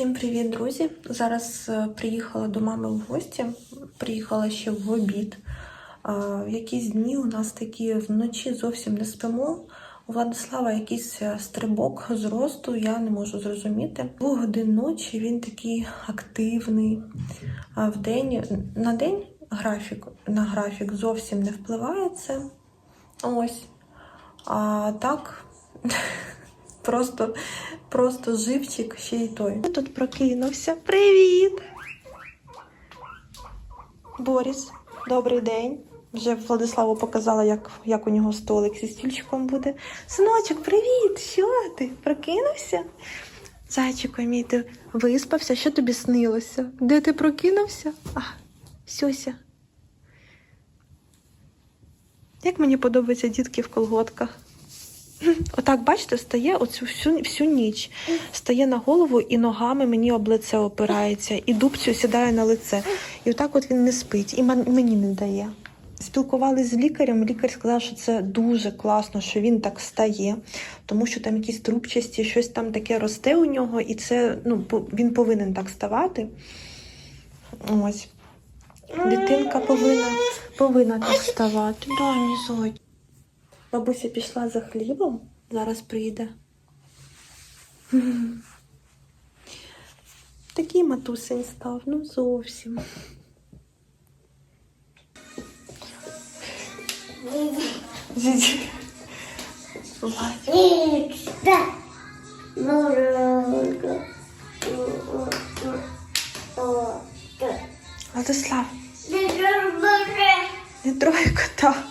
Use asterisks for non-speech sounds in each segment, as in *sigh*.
Всім привіт, друзі! Зараз е, приїхала до мами в гості. Приїхала ще в обід. В якісь дні у нас такі вночі зовсім не спимо. У Владислава якийсь е, стрибок з росту, я не можу зрозуміти. Двох годин ночі він такий активний. В день на день графік на графік зовсім не впливає це. Ось. А так. *laughs* Просто, просто живчик ще й той. Тут прокинувся. Привіт! Боріс, добрий день. Вже Владиславу показала, як, як у нього столик зі стільчиком буде. Синочок, привіт! Що ти? Прокинувся? Зайчику мій, ти виспався? Що тобі снилося? Де ти прокинувся? А, сьося. Як мені подобаються дітки в колготках. Отак, бачите, стає оцю всю, всю ніч. Стає на голову і ногами мені об лице опирається, і дубцю сідає на лице. І отак от він не спить, і мені не дає. Спілкувалися з лікарем. Лікар сказав, що це дуже класно, що він так стає, тому що там якісь трубчасті, щось там таке росте у нього, і це ну, він повинен так ставати. Ось. Дитинка повинна, повинна так ставати. Да, мій зой. Бабуся пішла за хлібом, зараз прийде. Такий матусень став, ну зовсім. Владислав, не трогай кота.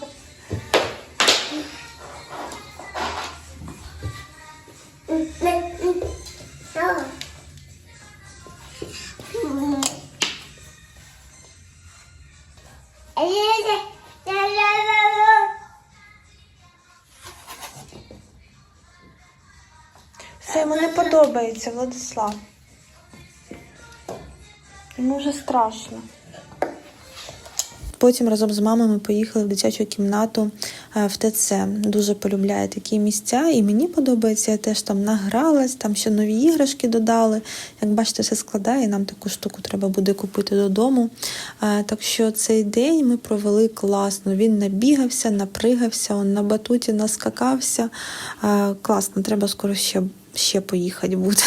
Все йому не подобається, Владислав. Йому вже страшно. Потім разом з мамою ми поїхали в дитячу кімнату е, в ТЦ. Дуже полюбляє такі місця, і мені подобається. Я теж там награлась, там ще нові іграшки додали. Як бачите, все складає. Нам таку штуку треба буде купити додому. Е, Так що цей день ми провели класно. Він набігався, напригався, он на батуті наскакався. Е, Класно, треба скоро ще, ще поїхати буде.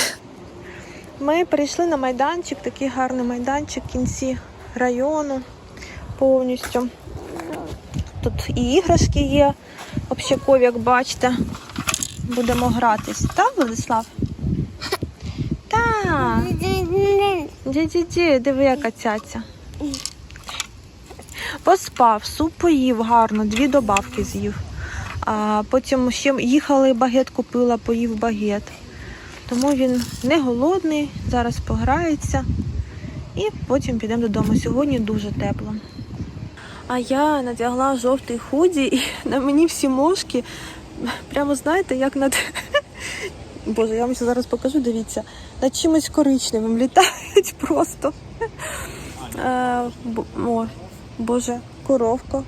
Ми прийшли на майданчик, такий гарний майданчик в кінці району повністю. Тут і іграшки є общакові, як бачите. Будемо гратись. Так, Владислав? Так. Ді-ді-ді, диви, яка цяця. Поспав, суп поїв гарно, дві добавки з'їв. А потім ще їхали, багет купила, поїв багет. Тому він не голодний, зараз пограється і потім підемо додому. Сьогодні дуже тепло. А я надягла жовтий худі, і на мені всі мошки, прямо знаєте, як над. *laughs* Боже, я вам ще зараз покажу, дивіться, над чимось коричневим літають *laughs* просто. О, Боже, коровка.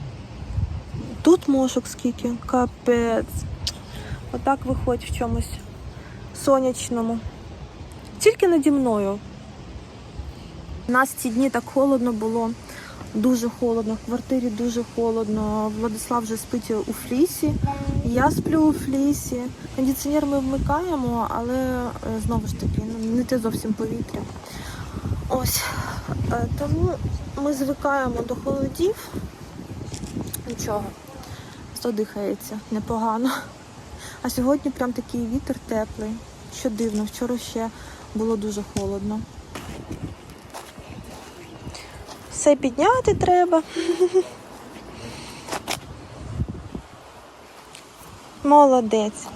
Тут мошок скільки, капець. Отак виходь в чомусь сонячному. Тільки наді мною. У нас ці дні так холодно було. Дуже холодно, в квартирі дуже холодно. Владислав вже спить у флісі. Я сплю у флісі. Кондиціонер ми вмикаємо, але е, знову ж таки ну, не те зовсім повітря. Ось. Е, Тому ми звикаємо до холодів. Нічого. Зато дихається непогано. А сьогодні прям такий вітер теплий. Що дивно, вчора ще було дуже холодно. Все підняти треба. Молодець.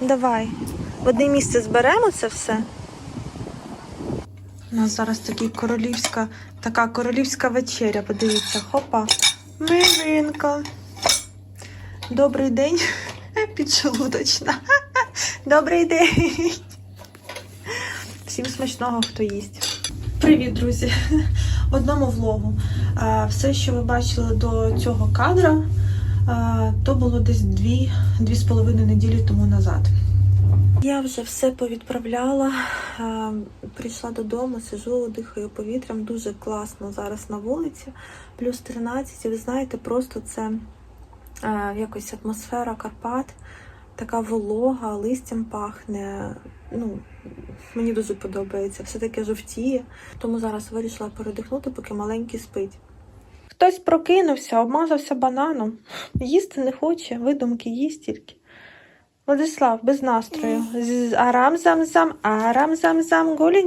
Давай. В одне місце зберемо це все. У нас зараз такий королівська, така королівська вечеря. Подивіться, хопа. Милинка. Добрий день. *laughs* Піджелудочна. *laughs* Добрий день. Всім смачного, хто їсть. Привіт, друзі! *laughs* Одному влогу. Все, що ви бачили до цього кадра, то було десь дві, дві з половиною неділі тому назад. Я вже все повідправляла. Прийшла додому, сижу, дихаю повітрям. Дуже класно зараз на вулиці. Плюс 13. І ви знаєте, просто це якось атмосфера Карпат, така волога, листям пахне. Ну, мені дуже подобається. Все таке жовтіє. Тому зараз вирішила передихнути, поки маленький спить. Хтось прокинувся, обмазався бананом. Їсти не хоче, видумки їсть тільки. Владислав, без настрою. З- Арам зам зам, арам зам зам, голі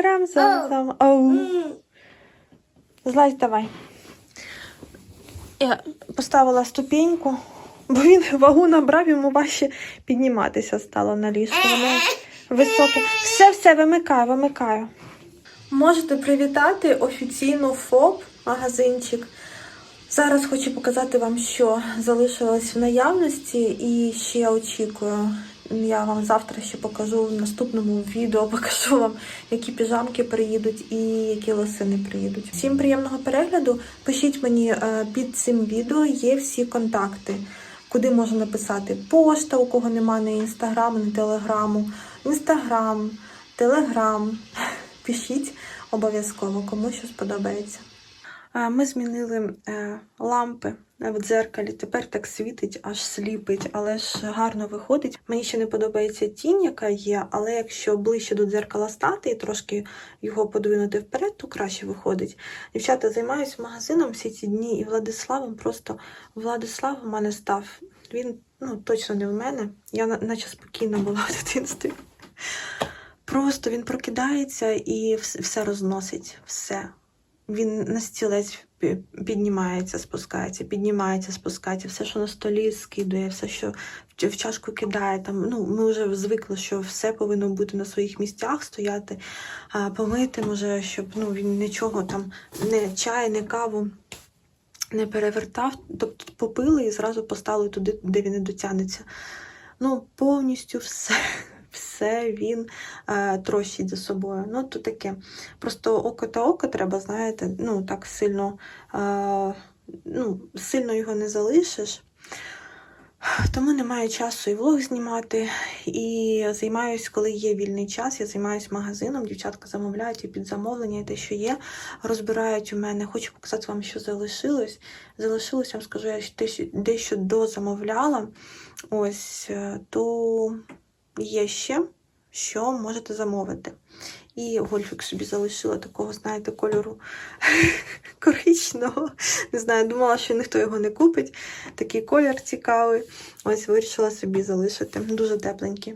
рам зам зам. Оу. Злазь давай. Я поставила ступеньку, бо він вагу набрав, йому важче підніматися стало на ліжку. Воно високе. Все, все, вимикаю, вимикаю. Можете привітати офіційно ФОП магазинчик. Зараз хочу показати вам, що залишилось в наявності, і ще очікую. Я вам завтра ще покажу в наступному відео, покажу вам, які піжамки приїдуть і які лосини приїдуть. Всім приємного перегляду. Пишіть мені е, під цим відео є всі контакти, куди можна написати пошта, у кого немає ні інстаграму, ні телеграму, інстаграм, телеграм. Пишіть обов'язково, кому що сподобається. Ми змінили е, лампи в дзеркалі. Тепер так світить, аж сліпить, але ж гарно виходить. Мені ще не подобається тінь, яка є, але якщо ближче до дзеркала стати і трошки його подвинути вперед, то краще виходить. Дівчата займаюся магазином всі ці дні, і Владиславом просто Владислав у мене став. Він ну, точно не в мене. Я наче спокійна була в дитинстві. Просто він прокидається і все розносить. Все. Він на стілець піднімається, спускається, піднімається, спускається, все, що на столі скидує, все, що в чашку кидає. Там, ну, ми вже звикли, що все повинно бути на своїх місцях, стояти, помити, може, щоб ну, він нічого там, не чай, не каву не перевертав. Тобто попили і зразу поставили туди, де він і дотягнеться. Ну, повністю все. Все він е, трощить за собою. Ну, то таке. Просто око та око треба, знаєте, ну так сильно, е, ну, сильно його не залишиш. Тому немає часу і влог знімати. І займаюсь, коли є вільний час, я займаюся магазином. Дівчатка замовляють і під замовлення, і те, що є, розбирають у мене. Хочу показати вам, що залишилось. Залишилось, вам скажу, я дещо дозамовляла. Ось, е, то є ще, що можете замовити. І гольфік собі залишила такого, знаєте, кольору *laughs* коричного. Не знаю, думала, що ніхто його не купить. Такий колір цікавий. Ось вирішила собі залишити. Дуже тепленький.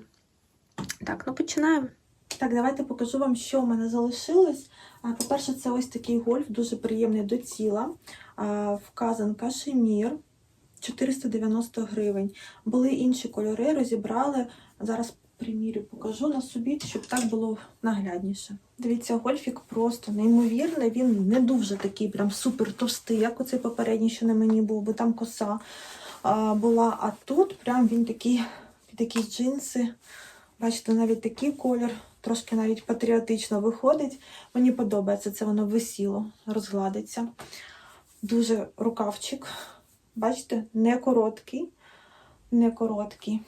Так, ну починаємо. Так, давайте покажу вам, що в мене залишилось. По-перше, це ось такий гольф, дуже приємний до тіла. Вказан кашемір 490 гривень. Були інші кольори, розібрали. Зараз примірю покажу на собі, щоб так було наглядніше. Дивіться, гольфік просто неймовірний. Він не дуже такий, прям супер товстий, як оцей попередній, що на мені був, бо там коса а, була. А тут прям він такий під джинси. Бачите, навіть такий колір, трошки навіть патріотично виходить. Мені подобається, це воно висіло, розгладиться. Дуже рукавчик. Бачите, не короткий, не короткий,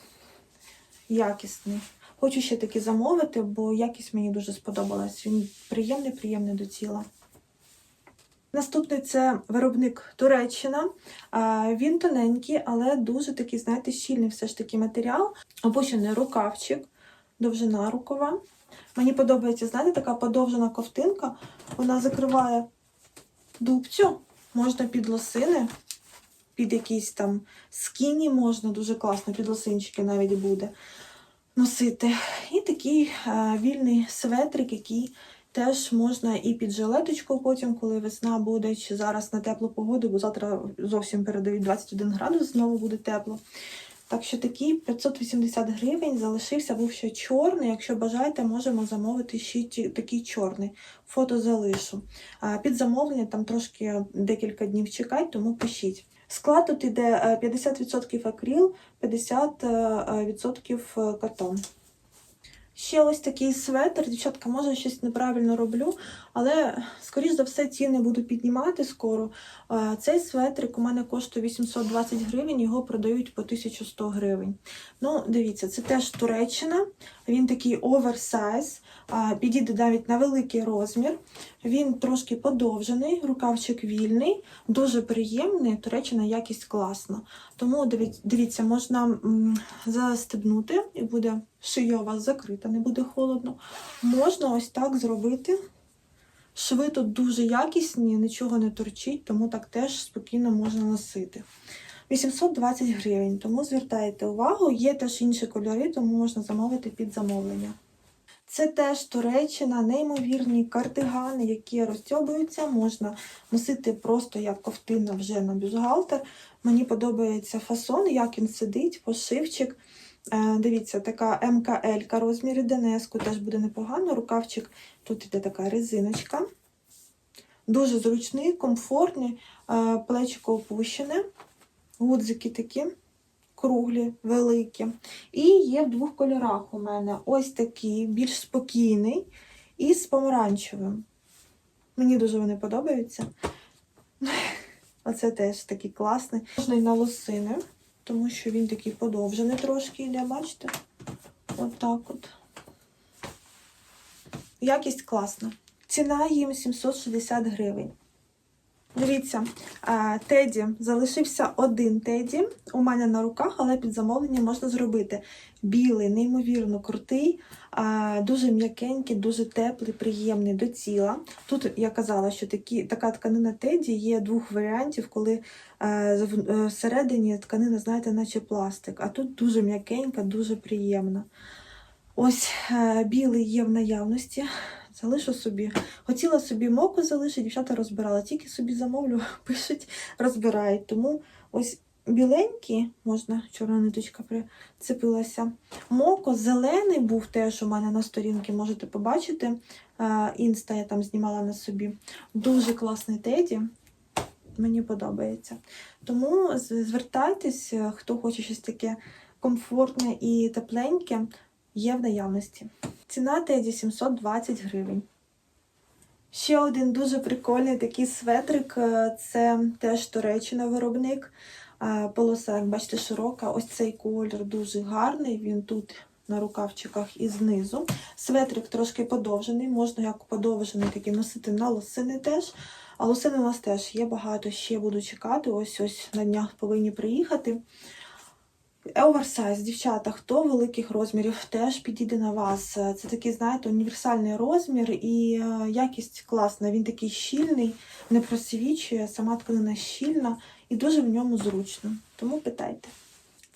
якісний. Хочу ще таки замовити, бо якість мені дуже сподобалась. Він приємний, приємний до тіла. Наступний це виробник Туреччина. Він тоненький, але дуже такий, знаєте, щільний все ж таки матеріал. Опущений рукавчик, довжина рукава. Мені подобається, знаєте, така подовжена ковтинка. Вона закриває дубцю, можна під лосини, під якісь там скіні можна, дуже класно, під лосинчики навіть буде носити. І такий е, вільний светрик, який теж можна і під жилеточку потім, коли весна буде, чи зараз на теплу погоду, бо завтра зовсім передають 21 градус, знову буде тепло. Так що такий 580 гривень залишився, був ще чорний. Якщо бажаєте, можемо замовити ще такий чорний. Фото залишу. Під замовлення там трошки декілька днів чекать, тому пишіть. Склад тут іде е, 50% акрил, 50% картон. Ще ось такий светр. Дівчатка, може, щось неправильно роблю, але, скоріш за все, ціни буду піднімати скоро. Цей светрик у мене коштує 820 гривень, його продають по 1100 гривень. Ну, дивіться, це теж Туреччина. Він такий оверсайз, підійде навіть на великий розмір. Він трошки подовжений, рукавчик вільний, дуже приємний. Туреччина якість класна. Тому дивіться, можна застебнути і буде шия у вас закрита, не буде холодно. Можна ось так зробити. Шви тут дуже якісні, нічого не торчить, тому так теж спокійно можна носити. 820 гривень, тому звертайте увагу, є теж інші кольори, тому можна замовити під замовлення. Це теж Туреччина, неймовірні кардигани, які розтьобуються, можна носити просто як ковтина вже на бюстгальтер. Мені подобається фасон, як він сидить, пошивчик. Е, Дивіться, така МКЛ розмірі ДНС теж буде непогано. Рукавчик, тут іде така резиночка. Дуже зручний, комфортний, е, плечико опущене, гудзики такі круглі, великі. І є в двох кольорах у мене ось такий, більш спокійний і з помаранчевим. Мені дуже вони подобаються. *laughs* Оце теж такий класний. Можна і на лосини, тому що він такий подовжений трошки йде, бачите? От так от. Якість класна. Ціна їм 760 гривень. Дивіться, Теді залишився один Теді у мене на руках, але під замовлення можна зробити. Білий, неймовірно крутий, дуже м'якенький, дуже теплий, приємний до тіла. Тут я казала, що такі, така тканина Теді є двох варіантів, коли е, всередині тканина, знаєте, наче пластик, а тут дуже м'якенька, дуже приємна. Ось е, білий є в наявності. Залишу собі. Хотіла собі моку залишити, дівчата розбирала. Тільки собі замовлю, *laughs* пишуть, розбирають. Тому ось біленький, можна, чорна ниточка прицепилася. Моко зелений був теж у мене на сторінці, можете побачити. Е, Інста я там знімала на собі. Дуже класний теді. Мені подобається. Тому звертайтесь, е, хто хоче щось таке комфортне і тепленьке, є в наявності. Ціна теді 720 гривень. Ще один дуже прикольний такий светрик. е, Це теж Туреччина виробник. Е, Полоса, як бачите, широка. Ось цей колір дуже гарний. Він тут на рукавчиках і знизу. Светрик трошки подовжений, можна як подовжений такий носити на лосини теж. А лосин у нас теж є багато, ще буду чекати. Ось ось на днях повинні приїхати. Оверсайз, дівчата, хто великих розмірів, теж підійде на вас. Це такий, знаєте, універсальний розмір і е, якість класна. Він такий щільний, не просвічує, сама тканина щільна і дуже в ньому зручно. Тому питайте.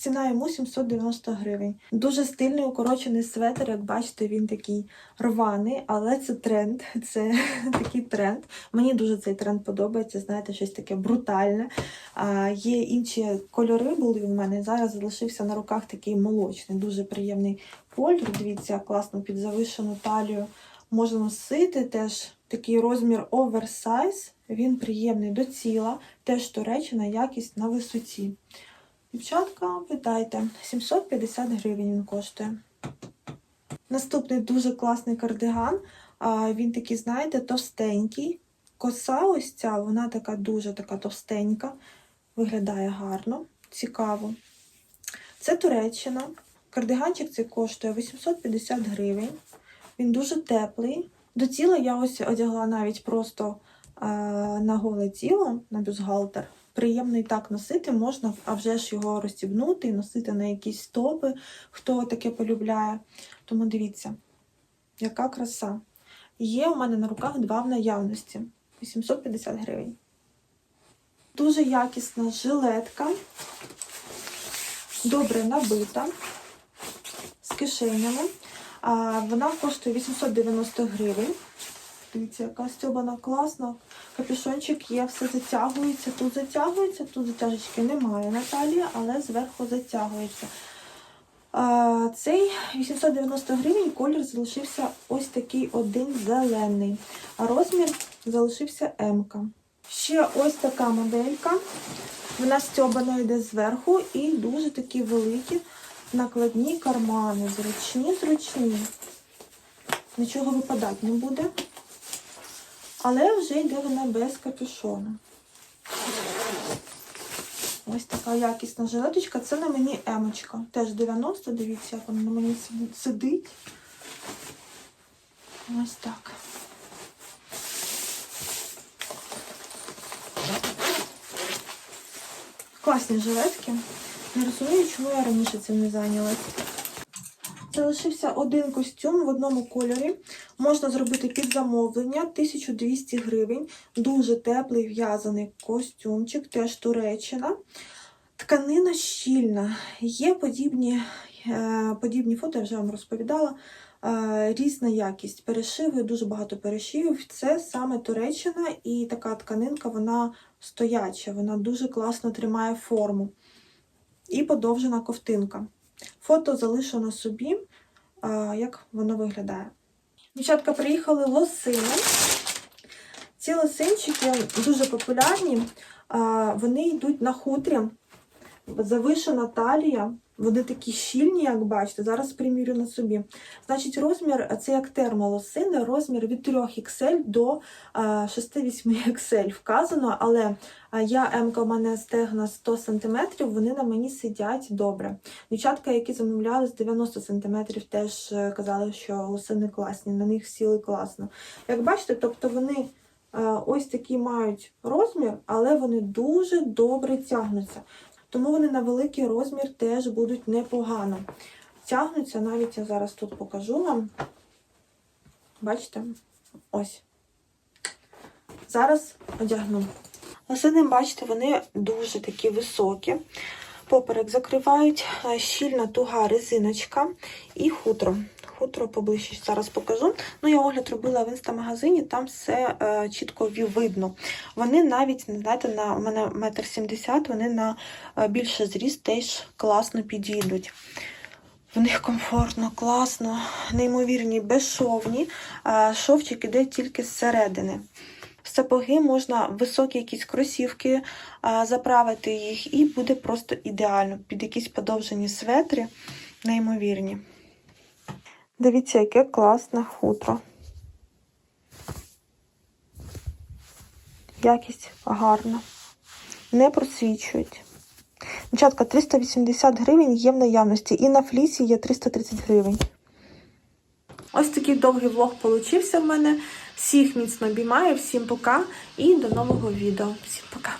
Ціна йому 790 гривень. Дуже стильний укорочений светр, як бачите, він такий рваний, але це тренд. *laughs* Це *laughs* такий тренд. Мені дуже цей тренд подобається. Знаєте, щось таке брутальне. А, є інші кольори були в мене. Зараз залишився на руках такий молочний, дуже приємний колір. Дивіться, класно під завишену талію можна носити. Теж такий розмір оверсайз. Він приємний до тіла, теж Туреччина, якість на висоті. Дівчатка, питайте, 750 гривень він коштує. Наступний дуже класний кардиган. Він такий, знаєте, товстенький. Коса ось ця, вона така дуже така товстенька. Виглядає гарно, цікаво. Це Туреччина. Кардиганчик цей коштує 850 гривень. Він дуже теплий. До тіла я ось одягла навіть просто е, на голе тіло, на бюстгальтер. Приємно і так носити, можна, а вже ж його розстібнути і носити на якісь топи, хто таке полюбляє. Тому дивіться, яка краса. Є у мене на руках два в наявності. 850 гривень. Дуже якісна жилетка, добре набита, з кишенями. Вона коштує 890 гривень. Дивіться, яка стьобана класна. Капюшончик є, все затягується. Тут затягується, тут затяжечки немає на талії, але зверху затягується. А, цей 890 гривень колір залишився ось такий один зелений. А розмір залишився М. -ка. Ще ось така моделька. Вона стьобана йде зверху і дуже такі великі накладні кармани, зручні, зручні. Нічого випадати не буде. Але вже йде вона без капюшона. Ось така якісна жилеточка. Це на мені емочка. Теж 90, дивіться, як вона на мені сидить. Ось так. Класні жилетки. Не розумію, чому я раніше цим не зайнялась. Залишився один костюм в одному кольорі. Можна зробити під замовлення 1200 гривень. Дуже теплий в'язаний костюмчик, теж Туреччина. Тканина щільна. Є подібні, е, подібні фото, я вже вам розповідала. Е, різна якість. Перешиви, дуже багато перешивів. Це саме Туреччина, і така тканинка, вона стояча, вона дуже класно тримає форму. І подовжена ковтинка. Фото залишу на собі, як воно виглядає. Дівчатка приїхали лосини. Ці лосинчики дуже популярні. Вони йдуть на хутрі, завишена талія. Вони такі щільні, як бачите. Зараз примірю на собі. Значить, розмір це як термолосини, розмір від 3 XL до 6-8 XL вказано, але я М у мене стегна 100 см, вони на мені сидять добре. Дівчатка, які замовляли з 90 см, теж е, казали, що лосини класні, на них сіли класно. Як бачите, тобто вони е, ось такі мають розмір, але вони дуже добре тягнуться. Тому вони на великий розмір теж будуть непогано. Тягнуться, навіть я зараз тут покажу вам. Бачите? Ось. Зараз одягну. Лосини, бачите, вони дуже такі високі. Поперек закривають, щільна туга резиночка і хутро. Хутро поближче зараз покажу. Ну, я огляд робила в інстамагазині, там все е, чітко видно. Вони навіть, знаєте, на у мене метр сімдесят, вони на е, більше зріст теж класно підійдуть. В них комфортно, класно, неймовірні, безшовні. Е, Шовчик іде тільки зсередини. В сапоги можна високі якісь кросівки а, заправити їх, і буде просто ідеально. Під якісь подовжені светри, неймовірні. Дивіться, яке класне хутро. Якість гарна. Не просвічують. Дівчатка, 380 гривень є в наявності, і на флісі є 330 гривень. Ось такий довгий влог получився в мене. Всіх міцно обіймаю, всім пока і до нового відео. Всім пока!